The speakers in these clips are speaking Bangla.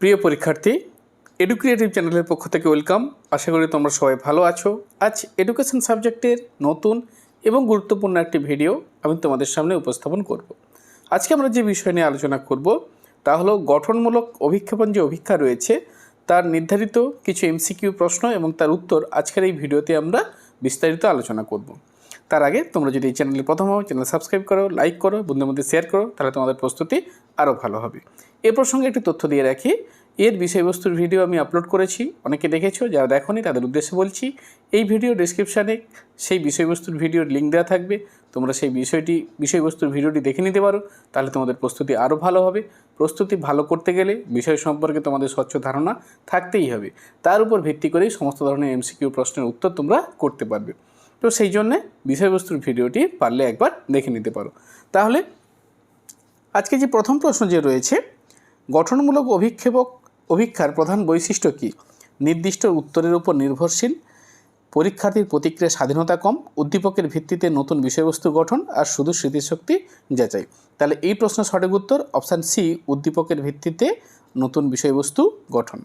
প্রিয় পরীক্ষার্থী এডুক্রিয়েটিভ চ্যানেলের পক্ষ থেকে ওয়েলকাম আশা করি তোমরা সবাই ভালো আছো। আজ এডুকেশন সাবজেক্টের নতুন এবং গুরুত্বপূর্ণ একটি ভিডিও আমি তোমাদের সামনে উপস্থাপন করব। আজকে আমরা যে বিষয় নিয়ে আলোচনা করব, তা হলো গঠনমূলক অভিক্ষেপণ যে অভিক্ষা রয়েছে, তার নির্ধারিত কিছু এমসিকিউ প্রশ্ন এবং তার উত্তর আজকের এই ভিডিওতে আমরা বিস্তারিত আলোচনা করব। তার আগে তোমরা যদি এই চ্যানেলে প্রথম হও, চ্যানেল সাবস্ক্রাইব করো, লাইক করো, বন্ধুদের মধ্যে শেয়ার করো, তাহলে তোমাদের প্রস্তুতি আরও ভালো হবে। এ প্রসঙ্গে একটি তথ্য দিয়ে রাখি, এর বিষয়বস্তুর ভিডিও আমি আপলোড করেছি, অনেকে দেখেছ, যারা দেখোনি তাদের উদ্দেশ্যে বলছি, এই ভিডিও ডিসক্রিপশানে সেই বিষয়বস্তুর ভিডিওর লিঙ্ক দেওয়া থাকবে, তোমরা সেই বিষয়টি, বিষয়বস্তুর ভিডিওটি দেখে নিতে পারো, তাহলে তোমাদের প্রস্তুতি আরও ভালো হবে। প্রস্তুতি ভালো করতে গেলে বিষয় সম্পর্কে তোমাদের স্বচ্ছ ধারণা থাকতেই হবে। তার উপর ভিত্তি করেই সমস্ত ধরনের এমসিকিউ প্রশ্নের উত্তর তোমরা করতে পারবে। তো সেই জন্যে বিষয়বস্তুর ভিডিওটি পারলে একবার দেখে নিতে পারো। তাহলে আজকে যে প্রথম প্রশ্ন যে রয়েছে, গঠনমূলক অভিক্ষেপক অভিক্ষার প্রধান বৈশিষ্ট্য কী? নির্দিষ্ট উত্তরের উপর নির্ভরশীল, পরীক্ষার্থীর প্রতিক্রিয়া স্বাধীনতা কম, উদ্দীপকের ভিত্তিতে নতুন বিষয়বস্তু গঠন আর শুধু স্মৃতিশক্তি যাচাই। তাহলে এই প্রশ্নের সঠিক উত্তর, অপশান সি, উদ্দীপকের ভিত্তিতে নতুন বিষয়বস্তু গঠন।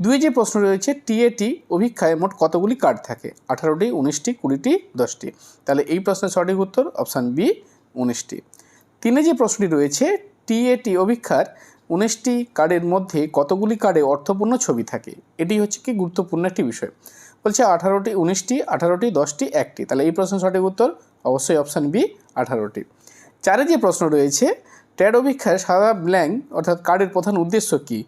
দুই যে প্রশ্ন রয়েছে টিএটি অভিক্ষায় মোট কতগুলি কার্ড থাকে? আঠারোটি, উনিশটি, কুড়িটি, দশটি। তাহলে এই প্রশ্নের সঠিক উত্তর অপশান বি, উনিশটি। তিনে যে প্রশ্নটি রয়েছে টিএটি অভিক্ষার উনিশটি কার্ডের মধ্যে কতগুলি কার্ডে অর্থপূর্ণ ছবি থাকে? এটি হচ্ছে কি গুরুত্বপূর্ণ একটি বিষয়। বলছে আঠারোটি, উনিশটি, আঠারোটি, দশটি, একটি। তাহলে এই প্রশ্নের সঠিক উত্তর অবশ্যই অপশান বি, আঠারোটি। চারে যে প্রশ্ন রয়েছে ট্যাড অভিক্ষার সাদা ব্ল্যাঙ্ক অর্থাৎ কার্ডের প্রধান উদ্দেশ্য কী?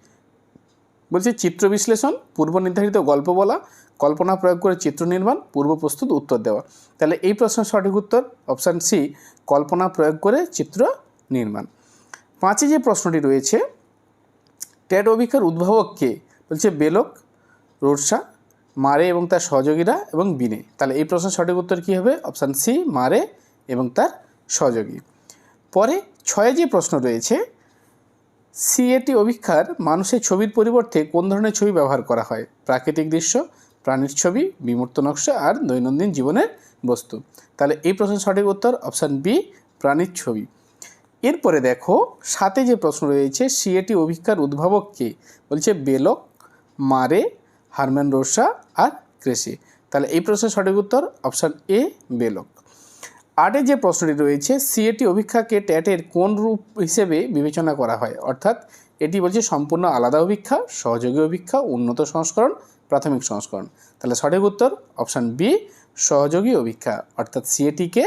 বলছে চিত্র বিশ্লেষণ, পূর্ব নির্ধারিত গল্প বলা, কল্পনা প্রয়োগ করে চিত্র নির্মাণ, পূর্ব প্রস্তুত উত্তর দেওয়া। তাহলে এই প্রশ্নের সঠিক উত্তর অপশান সি কল্পনা প্রয়োগ করে চিত্র নির্মাণ। পাঁচে যে প্রশ্নটি রয়েছে ট্যাড অভিক্ষার উদ্ভাবক কে? বলছে বেলক রোডসা মারে এবং তার সহযোগীরা এবং বিনে। তাহলে এই প্রশ্নের সঠিক উত্তর কী হবে? অপশান সি মারে এবং তার সহযোগী। পরে ছয়ে যে প্রশ্ন রয়েছে সিএটি অভিক্ষার মানুষের ছবির পরিবর্তে কোন ধরনের ছবি ব্যবহার করা হয়? প্রাকৃতিক দৃশ্য, প্রাণীর ছবি, বিমূর্ত নকশা আর দৈনন্দিন জীবনের বস্তু। তাহলে এই প্রশ্নের সঠিক উত্তর অপশান বি প্রাণীর ছবি। এরপরে দেখো, সাথে যে প্রশ্ন রয়েছে সিএটি অভিক্ষার উদ্ভাবক কে? বলছে বেলক, মারে, হারম্যান রোসা আর ক্রেসি। তাহলে এই প্রশ্নের সঠিক উত্তর অপশান এ বেলক। আটে যে প্রশ্নটি রয়েছে, সিএটি অভিক্ষাকে ট্যাটের কোন রূপ হিসেবে বিবেচনা করা হয়? অর্থাৎ এটি বলছে সম্পূর্ণ আলাদা অভিক্ষা, সহযোগী অভিক্ষা, উন্নত সংস্করণ, প্রাথমিক সংস্করণ। তাহলে সঠিক উত্তর অপশান বি, সহযোগী অভিক্ষা। অর্থাৎ সিএটিকে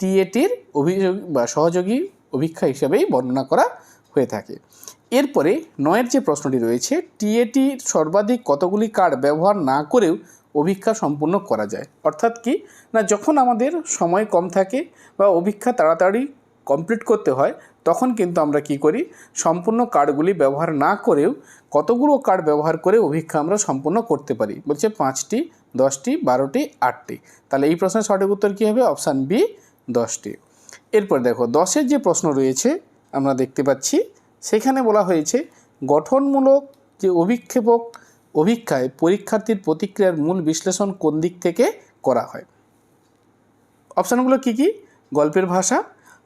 টিএটির অভিযোগ বা সহযোগী অভিক্ষা হিসেবেই বর্ণনা করা হয়ে থাকে। এরপরে নয়ের যে প্রশ্নটি রয়েছে টিএটি সর্বাধিক কতগুলি কার্ড ব্যবহার না করেও অভিক্ষা সম্পূর্ণ করা যায়। অর্থাৎ কি? না, যখন আমাদের সময় কম থাকে বা অভিক্ষা তাড়াতাড়ি কমপ্লিট করতে হয়, তখন কিন্তু আমরা কি করি? সম্পূর্ণ কার্ডগুলি ব্যবহার না করেও কতগুলো কার্ড ব্যবহার করে অভিক্ষা আমরা সম্পূর্ণ করতে পারি? বলছে পাঁচটি, দশটি, বারোটি, আটটি। তাহলে এই প্রশ্নের সঠিক উত্তর কী হবে? অপশান বি, দশটি। এরপর দেখো, দশের যে প্রশ্ন রয়েছে, আমরা দেখতে পাচ্ছি, সেখানে বলা হয়েছে, গঠনমূলক যে অভিক্ষেপক অভিক্ষায় পরীক্ষার্থীর প্রতিক্রিয়ার মূল বিশ্লেষণ কোন দিক থেকে করা হয়? অপশানগুলো কি কি? গল্পের ভাষা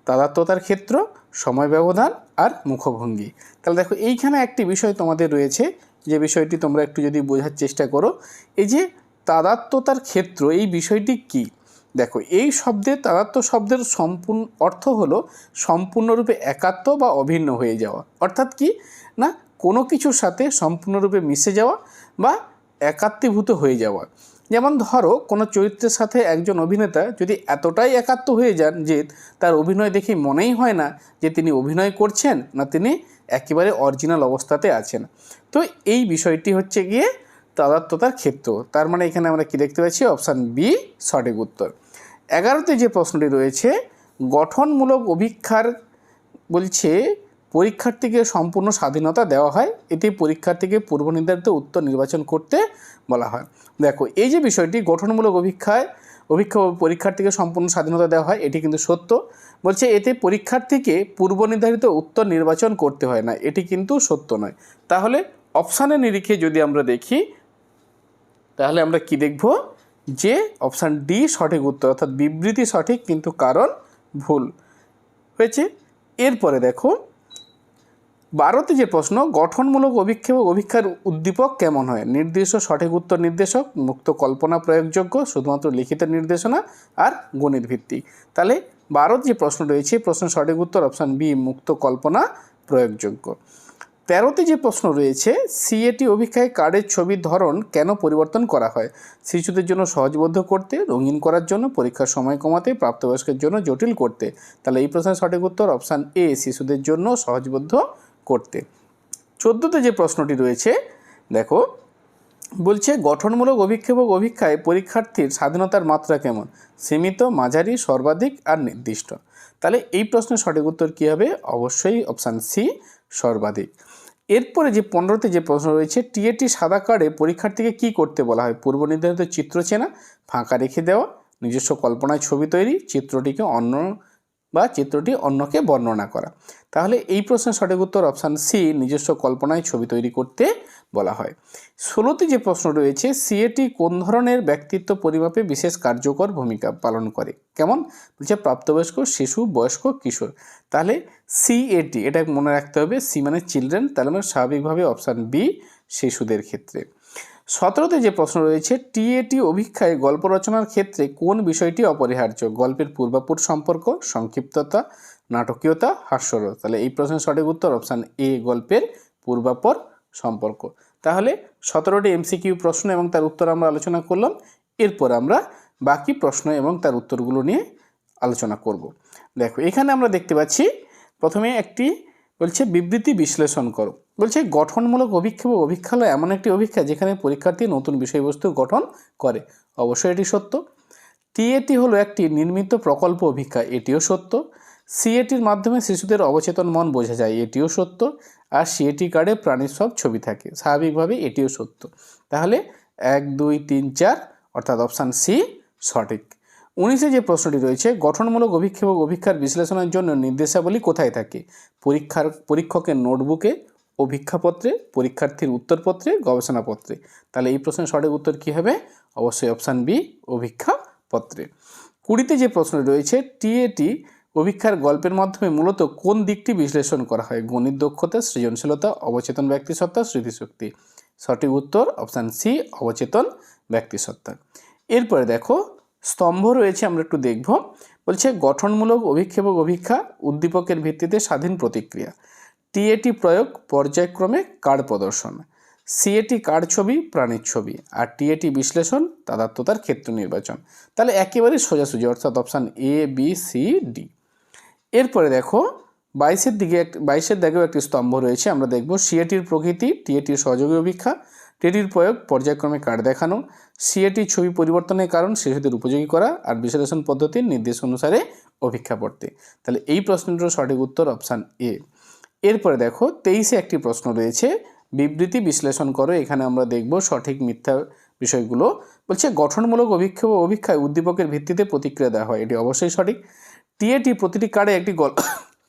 তাদাত্মতার ক্ষেত্র, সময় ব্যবধান আর মুখভঙ্গি। তাহলে দেখো, এইখানে একটি বিষয় তোমাদের রয়েছে, যে বিষয়টি তোমরা একটু যদি বোঝার চেষ্টা করো। এই যে তাদাত্মতার ক্ষেত্র, এই বিষয়টি কি? দেখো, এই শব্দের তাদাত্ম শব্দের সম্পূর্ণ অর্থ হলো সম্পূর্ণরূপে একাত্ম বা অভিন্ন হয়ে যাওয়া। অর্থাৎ কি? না কোনো কিছুর সাথে সম্পূর্ণরূপে মিশে যাওয়া বা একাত্মীভূত হয়ে যাওয়া। যেমন ধরো, কোনো চরিত্রের সাথে একজন অভিনেতা যদি এতটাই একাত্ম হয়ে যান যে তার অভিনয় দেখে মনেই হয় না যে তিনি অভিনয় করছেন না তিনি একেবারে অরিজিনাল অবস্থাতে আছেন। তো এই বিষয়টি হচ্ছে গিয়ে তাদাত্মতার ক্ষেত্র। তার মানে এখানে আমরা কি দেখতে পাচ্ছি? অপশান বি সঠিক উত্তর। এগারোতে যে প্রশ্নটি রয়েছে, গঠনমূলক অভিক্ষার বলছে পরীক্ষার্থীকে সম্পূর্ণ স্বাধীনতা দেওয়া হয়। এতে পরীক্ষার্থীকে পূর্ব নির্ধারিত উত্তর নির্বাচন করতে বলা হয়। দেখো, এই যে বিষয়টি গঠনমূলক অভিক্ষায় অভিক্ষা পরীক্ষার্থীকে সম্পূর্ণ স্বাধীনতা দেওয়া হয়, এটি কিন্তু সত্য। বলছে, এতে পরীক্ষার্থীকে পূর্ব নির্ধারিত উত্তর নির্বাচন করতে হয় না, এটি কিন্তু সত্য নয়। তাহলে অপশানের নিরিখে যদি আমরা দেখি, তাহলে আমরা কি দেখব? যে অপশান ডি সঠিক উত্তর, অর্থাৎ বিবৃতি সঠিক, কিন্তু কারণ ভুল। হয়েছে? এরপরে দেখো বারোতে যে প্রশ্ন, গঠনমূলক অভিক্ষেপ অভিক্ষার উদ্দীপক কেমন হয়? নির্দিষ্ট সঠিক উত্তর নির্দেশক, মুক্ত কল্পনা প্রয়োগযোগ্য, শুধুমাত্র লিখিত নির্দেশনা আর গণিত ভিত্তিক। তাহলে বারোতে যে প্রশ্ন রয়েছে প্রশ্নের সঠিক উত্তর অপশান বি, মুক্ত কল্পনা প্রয়োগযোগ্য। তেরোতে যে প্রশ্ন রয়েছে, সিএটি অভিক্ষায় কার্ডের ছবির ধরন কেন পরিবর্তন করা হয়? শিশুদের জন্য সহজবোধ্য করতে, রঙিন করার জন্য, পরীক্ষার সময় কমাতে, প্রাপ্তবয়স্কের জন্য জটিল করতে। তাহলে এই প্রশ্নের সঠিক উত্তর অপশান এ, শিশুদের জন্য সহজবোধ্য করতে। চোদ্দোতে যে প্রশ্নটি রয়েছে, দেখো, বলছে, গঠনমূলক অভিক্ষেপ ও অভিক্ষায় পরীক্ষার্থীর স্বাধীনতার মাত্রা কেমন? সীমিত, মাঝারি, সর্বাধিক আর নির্দিষ্ট। তাহলে এই প্রশ্নের সঠিক উত্তর কী হবে? অবশ্যই অপশান সি সর্বাধিক। এরপরে যে পনেরোতে যে প্রশ্ন রয়েছে, টিএটি সাদা কার্ডে পরীক্ষার্থীকে কী করতে বলা হয়? পূর্ব নির্ধারিত চিত্র চেনা, ফাঁকা রেখে দেওয়া, নিজস্ব কল্পনায় ছবি তৈরি, চিত্রটিকে অন্য বা চিত্রটি অন্যকে বর্ণনা করা। তাহলে এই প্রশ্নের সঠিক উত্তর অপশান সি, নিজস্ব কল্পনায় ছবি তৈরি করতে বলা হয়। ষোলোতে যে প্রশ্ন রয়েছে, সিএটি কোন ধরনের ব্যক্তিত্ব পরিমাপে বিশেষ কার্যকর ভূমিকা পালন করে? কেমন? বলছে প্রাপ্তবয়স্ক, শিশু, বয়স্ক, কিশোর। তাহলে সিএটি, এটা মনে রাখতে হবে, সি মানে চিলড্রেন, তাহলে মানে স্বাভাবিকভাবে অপশান বি, শিশুদের ক্ষেত্রে। সতেরোতে যে প্রশ্ন রয়েছে টিএটি অভিক্ষায় গল্প রচনার ক্ষেত্রে কোন বিষয়টি অপরিহার্য? গল্পের পূর্বাপুর সম্পর্ক, সংক্ষিপ্ততা, নাটকীয়তা, হাস্যরস? তাহলে এই প্রশ্নের সঠিক উত্তর অপশান এ, গল্পের পূর্বাপর সম্পর্ক। তাহলে সতেরোটি এমসিকিউ প্রশ্ন এবং তার উত্তর আমরা আলোচনা করলাম। এরপর আমরা বাকি প্রশ্ন এবং তার উত্তরগুলো নিয়ে আলোচনা করব। দেখো, এখানে আমরা দেখতে পাচ্ছি, প্রথমে একটি বলছে, বিবৃতি বিশ্লেষণ করো। বলছে, গঠনমূলক অভিক্ষেপ অভিক্ষা হলো এমন একটি অভিক্ষা যেখানে পরীক্ষার্থী নতুন বিষয়বস্তু গঠন করে। অবশ্যই এটি সত্য। টিএটি হলো একটি নির্মিত প্রকল্প অভিক্ষা, এটিও সত্য। সিএটির মাধ্যমে শিশুদের অবচেতন মন বোঝা যায়, এটিও সত্য। আর সিএটি কার্ডে প্রাণীর সব ছবি থাকে স্বাভাবিকভাবে এটিও সত্য। তাহলে এক, দুই, তিন, চার, অর্থাৎ অপশান সি, সঠিক। উনিশে যে প্রশ্নটি রয়েছে, গঠনমূলক অভিক্ষেপ ও অভিক্ষার বিশ্লেষণের জন্য নির্দেশাবলী কোথায় থাকে? পরীক্ষার, পরীক্ষকের নোটবুকে অভিক্ষাপত্রে পরীক্ষার্থীর উত্তরপত্রে, গবেষণাপত্রে। তাহলে এই প্রশ্নের সঠিক উত্তর কী হবে? অবশ্যই অপশান বি অভিক্ষাপত্রে কুড়িতে যে প্রশ্ন রয়েছে টিএটি অভিক্ষার গল্পের মাধ্যমে মূলত কোন দিকটি বিশ্লেষণ করা হয়? গণিত দক্ষতা, সৃজনশীলতা, অবচেতন ব্যক্তিসত্তা, স্মৃতিশক্তি। সঠিক উত্তর অপশান সি, অবচেতন ব্যক্তিসত্তা। এরপরে দেখো, স্তম্ভ রয়েছে, আমরা একটু দেখব। বলছে, গঠনমূলক অভিক্ষেপ ও অভিক্ষা উদ্দীপকের ভিত্তিতে স্বাধীন প্রতিক্রিয়া। টিএটি প্রয়োগ পর্যায়ক্রমে কার্ড প্রদর্শন? সিএটি কার্ড ছবি? প্রাণীর ছবি। আর টিএটি বিশ্লেষণ? তাদাত্মতার ক্ষেত্র নির্বাচন। তাহলে একেবারেই সোজাসুজি, অর্থাৎ option A, B, C, D. এরপরে দেখো, বাইশের দিকে এক, বাইশের দিকেও একটি স্তম্ভ রয়েছে। আমরা দেখব সিএটির প্রকৃতি টিএটির সহযোগী অভিক্ষা টিএটির প্রয়োগ পর্যায়ক্রমে কার্ড দেখানো সিএটি ছবি পরিবর্তনের কারণ, শিশুদের উপযোগী করা, আর বিশ্লেষণ পদ্ধতির নির্দেশ অনুসারে অভিক্ষা পড়তে তাহলে এই প্রশ্নটির সঠিক উত্তর অপশান এ। এরপরে দেখো, তেইশে একটি প্রশ্ন রয়েছে। বিবৃতি বিশ্লেষণ করো, এখানে আমরা দেখব সঠিক মিথ্যা বিষয়গুলো। বলছে, গঠনমূলক অভিক্ষেপ অভিক্ষায় উদ্দীপকের ভিত্তিতে প্রতিক্রিয়া দেওয়া হয়। এটি অবশ্যই সঠিক। টিএটি প্রতিটি কার্ডে একটি গল্প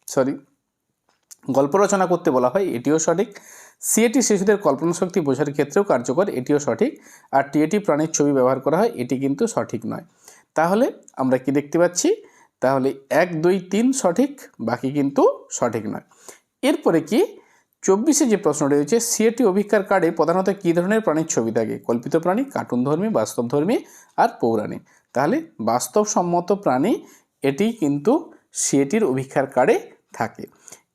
সরি গল্প রচনা করতে বলা হয়, এটিও সঠিক। সিএটি শিশুদের কল্পনা শক্তি বোঝার ক্ষেত্রেও কার্যকর, এটিও সঠিক। আর টিএটি প্রাণীর ছবি ব্যবহার করা হয়, এটি কিন্তু সঠিক নয়। তাহলে আমরা কি দেখতে পাচ্ছি? তাহলে এক, দুই, তিন সঠিক, বাকি কিন্তু সঠিক নয়। এরপরে কি? চব্বিশে যে প্রশ্ন রয়েছে, সিএটি অভিজ্ঞার কার্ডে প্রধানত কী ধরনের প্রাণীর ছবি থাকে? কল্পিত প্রাণী, কার্টুনধর্মী, বাস্তবধর্মী আর পৌরাণিক। তাহলে বাস্তবসম্মত প্রাণী এটি কিন্তু সিএটির অভিজ্ঞার কার্ডে থাকে।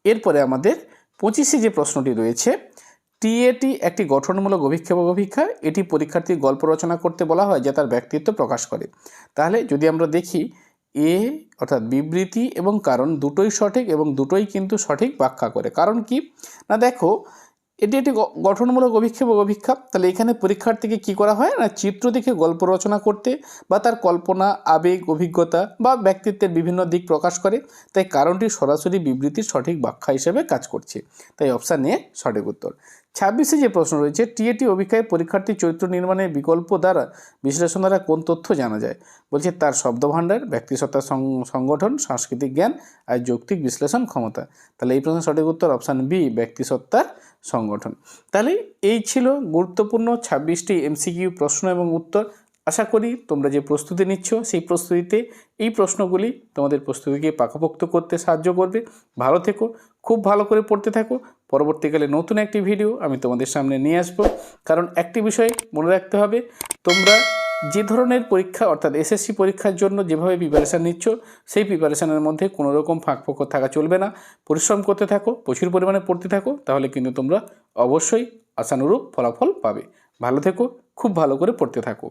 এরপরে আমাদের পঁচিশে যে প্রশ্নটি রয়েছে টিএটি একটি গঠনমূলক অভিক্ষেপ অভিক্ষা, এটি পরীক্ষার্থীর গল্প রচনা করতে বলা হয়, যা তার ব্যক্তিত্ব প্রকাশ করে। তাহলে যদি আমরা দেখি এ, অর্থাৎ বিবৃতি এবং কারণ দুটোই সঠিক এবং দুটোই কিন্তু সঠিক ব্যাখ্যা করে। কারণ কি? না, দেখো, এটি একটি গঠনমূলক অভিক্ষেপ ও অভিক্ষা তাহলে এখানে পরীক্ষার্থীকে কি করা হয়? না, চিত্র দেখে গল্প রচনা করতে বা তার কল্পনা, আবেগ, অভিজ্ঞতা বা ব্যক্তিত্বের বিভিন্ন দিক প্রকাশ করে। তাই কারণটি সরাসরি বিবৃতির সঠিক ব্যাখ্যা হিসেবে কাজ করছে। তাই অপশান এ সঠিক উত্তর। ছাব্বিশে যে প্রশ্ন রয়েছে টিএটি অভিক্ষায় পরীক্ষার্থীর চরিত্র নির্মাণের বিকল্প দ্বারা বিশ্লেষণ দ্বারা কোন তথ্য জানা যায়? বলছে তার শব্দভাণ্ডার ব্যক্তিসত্তার সং- সংগঠন, সাংস্কৃতিক জ্ঞান আর যৌক্তিক বিশ্লেষণ ক্ষমতা। তাহলে এই প্রশ্নের সঠিক উত্তর অপশান বি ব্যক্তিসত্তার সংগঠন। তাহলে এই ছিল গুরুত্বপূর্ণ ছাব্বিশটি এমসিকিউ প্রশ্ন এবং উত্তর। আশা করি তোমরা যে প্রস্তুতি নিচ্ছ, সেই প্রস্তুতিতে এই প্রশ্নগুলি তোমাদের প্রস্তুতিকে পাকাপোক্ত করতে সাহায্য করবে। ভালো থেকো খুব ভালো করে পড়তে থাকো। পরবর্তীকালে নতুন একটি ভিডিও আমি তোমাদের সামনে নিয়ে আসব। কারণ একটি বিষয় মনে রাখতে হবে, তোমরা যে ধরনের পরীক্ষা, অর্থাৎ এসএসসি পরীক্ষার জন্য যেভাবে প্রিপারেশান নিচ্ছ, সেই প্রিপারেশানের মধ্যে কোনো রকম ফাঁক ফোকর থাকা চলবে না। পরিশ্রম করতে থাকো, প্রচুর পরিমাণে পড়তে থাকো, তাহলে কিন্তু তোমরা অবশ্যই আশানুরূপ ফলাফল পাবে। ভালো থেকো, খুব ভালো করে পড়তে থাকো।